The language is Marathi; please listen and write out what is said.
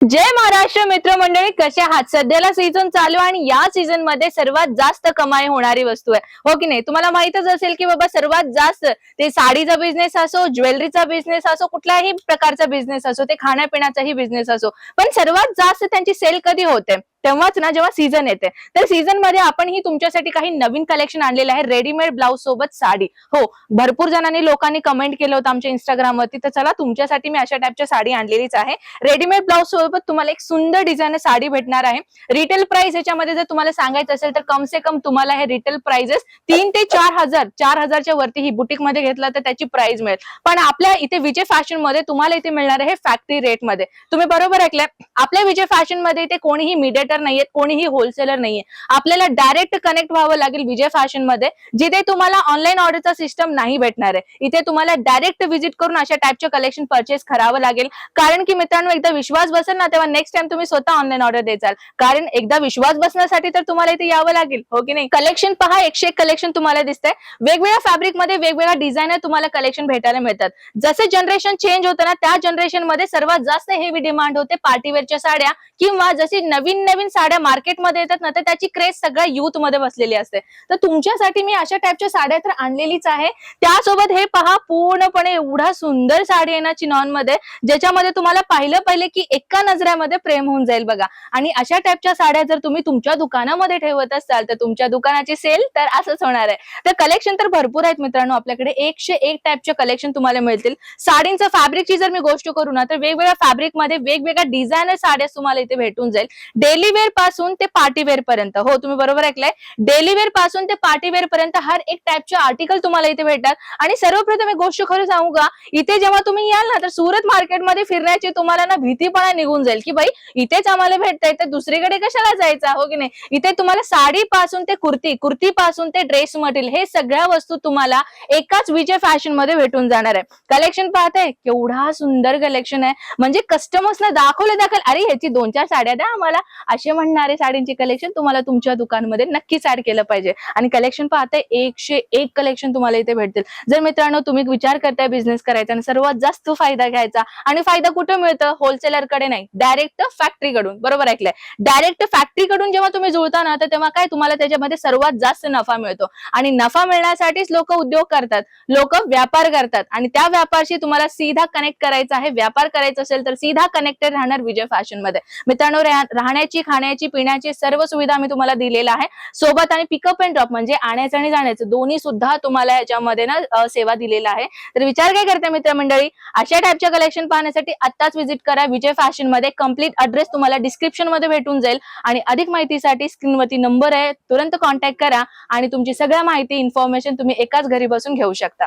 जय महाराष्ट्र मित्रमंडळी कसे आहात? सध्याला सीझन चालू आणि या सीझनमध्ये सर्वात जास्त कमाई होणारी वस्तू आहे. हो की नाही? तुम्हाला माहितच असेल की बाबा सर्वात जास्त ते साडीचा बिझनेस असो ज्वेलरीचा बिझनेस असो कुठल्याही प्रकारचा बिझनेस असो ते खाण्यापिण्याचाही बिझनेस असो. पण सर्वात जास्त त्यांची सेल कधी होते? तेव्हाच ना जेव्हा सीझन येते. तर सीझनमध्ये आपण ही तुमच्यासाठी काही नवीन कलेक्शन आणलेलं आहे. रेडीमेड ब्लाऊज सोबत साडी. हो भरपूर जणांनी लोकांनी कमेंट केलं होतं आमच्या इंस्टाग्रामवरती तर चला तुमच्यासाठी मी अशा टाईपच्या साडी आणलेलीच आहे. रेडीमेड ब्लाऊज सोबत तुम्हाला एक सुंदर डिझाईन साडी भेटणार आहे. रिटेल प्राइस याच्यामध्ये जर तुम्हाला सांगायचं असेल तर कम से कम तुम्हाला हे रिटेल प्राइजेस तीन ते चार हजार चार हजारच्या वरती ही बुटीकमध्ये घेतला तर त्याची प्राइस मिळेल. पण आपल्या इथे विजय फॅशनमध्ये तुम्हाला इथे मिळणार आहे फॅक्टरी रेटमध्ये. तुम्ही बरोबर ऐकलंय. आपल्या विजय फॅशनमध्ये इथे कोणीही डिस्ट्रीब्युटर नाहीये कोणीही होलसेलर नाहीये. आपल्याला डायरेक्ट कनेक्ट व्हावं लागेल विजय फॅशनमध्ये जिथे तुम्हाला ऑनलाईन ऑर्डरचा सिस्टम नाही भेटणार आहे. इथे तुम्हाला डायरेक्ट व्हिजिट करून अशा टाईपचे कलेक्शन परचेस करावं लागेल. कारण की मित्रांनो एकदा विश्वास बसेल ना तेव्हा नेक्स्ट टाइम तुम्ही स्वतः ऑनलाईन ऑर्डर देचाल. कारण एकदा विश्वास बसण्यासाठी तर तुम्हाला इथे यावं लागेल हो की नाही? कलेक्शन पहा एकशे एक कलेक्शन तुम्हाला दिसतंय. वेगवेगळ्या फॅब्रिकमध्ये वेगवेगळ्या डिझाईनर तुम्हाला कलेक्शन भेटायला मिळतात. जसे जनरेशन चेंज होतं ना त्या जनरेशनमध्ये सर्वात जास्त हेवी डिमांड होते पार्टीवेअरच्या साड्या किंवा जशी नवीन नवीन साड्या मार्केटमध्ये येतात ना तर त्याची क्रेज सगळ्या युथमध्ये बसलेली असते. तर तुमच्यासाठी मी अशा टाईपच्या साड्या तर आणलेलीच आहे. त्यासोबत हे पहा पूर्णपणे एवढा सुंदर साडी आहे ना चिनॉनमध्ये ज्याच्यामध्ये तुम्हाला पाहिलं पहिले की एका नजऱ्यामध्ये प्रेम होऊन जाईल बघा. आणि अशा टाईपच्या साड्या जर तुम्ही तुमच्या दुकानामध्ये ठेवत असाल तर तुमच्या दुकानाची सेल तर असंच होणार आहे. तर कलेक्शन तर भरपूर आहेत मित्रांनो आपल्याकडे एकशे एक टाईपचे कलेक्शन तुम्हाला मिळतील. साडींचं फॅब्रिकची जर मी गोष्ट करू ना तर वेगवेगळ्या फॅब्रिकमध्ये वेगवेगळ्या डिझायनर साड्या तुम्हाला इथे भेटून जाईल. डेली डेलीवेअरपासून ते पार्टी वेअर पर्यंत. हो तुम्ही बरोबर ऐकलंय. डेली वेअरपासून ते पार्टी वेअर पर्यंत हर एक टाईपचे आर्टिकल तुम्हाला इथे भेटतात. आणि सर्वप्रथम एक गोष्ट खरं सांगू का? इथे जेव्हा तुम्ही याल ना तर सुरत मार्केटमध्ये फिरण्याची तुम्हाला ना भीतीपणा निघून जाईल की बाई इथेच आम्हाला भेटताय तर दुसरीकडे कशाला जायचं? हो की नाही? इथे तुम्हाला साडी पासून ते कुर्ती कुर्ती पासून ते ड्रेस मटेरियल हे सगळ्या वस्तू तुम्हाला एकाच विजय फॅशनमध्ये भेटून जाणार आहे. कलेक्शन पाहताय केवढा सुंदर कलेक्शन आहे. म्हणजे कस्टमर्सला दाखवले दाखल अरे ह्याची दोन चार साड्या द्या आम्हाला. असे म्हणणारे साडींचे कलेक्शन तुम्हाला तुमच्या दुकानमध्ये नक्कीच ऍड केलं पाहिजे. आणि कलेक्शन पाहता एकशे एक कलेक्शन तुम्हाला इथे भेटतील. जर मित्रांनो तुम्ही विचार करताय बिझनेस करायचा आणि सर्वात जास्त फायदा घ्यायचा आणि फायदा कुठं मिळतं? होलसेलरकडे नाही. डायरेक्ट फॅक्टरी कडून. बरोबर ऐकलंय? डायरेक्ट फॅक्टरी कडून जेव्हा तुम्ही जुळता ना तर तेव्हा काय तुम्हाला त्याच्यामध्ये सर्वात जास्त नफा मिळतो. आणि नफा मिळण्यासाठीच लोक उद्योग करतात. लोक व्यापार करतात. आणि त्या व्यापारशी तुम्हाला सीधा कनेक्ट करायचा आहे. व्यापार करायचा असेल तर सीधा कनेक्टेड राहणार विजय फॅशनमध्ये. मित्रांनो राहण्याची खाण्याची पिण्याची सर्व सुविधा मी तुम्हाला दिलेला आहे. सोबत आणि पिकअप अँड ड्रॉप म्हणजे आणायचं आणि जाण्याचं दोन्ही सुद्धा तुम्हाला याच्यामध्ये ना सेवा दिलेला आहे. तर विचार काय करते मित्रमंडळी? अशा टाईपच्या कलेक्शन पाहण्यासाठी आत्ताच व्हिजिट करा. विजय फॅशनमध्ये कंप्लीट अड्रेस तुम्हाला डिस्क्रिप्शनमध्ये भेटून जाईल. आणि अधिक माहितीसाठी स्क्रीनवरती नंबर आहे. तुरंत कॉन्टॅक्ट करा आणि तुमची सगळ्या माहिती इन्फॉर्मेशन तुम्ही एकाच घरी बसून घेऊ शकता.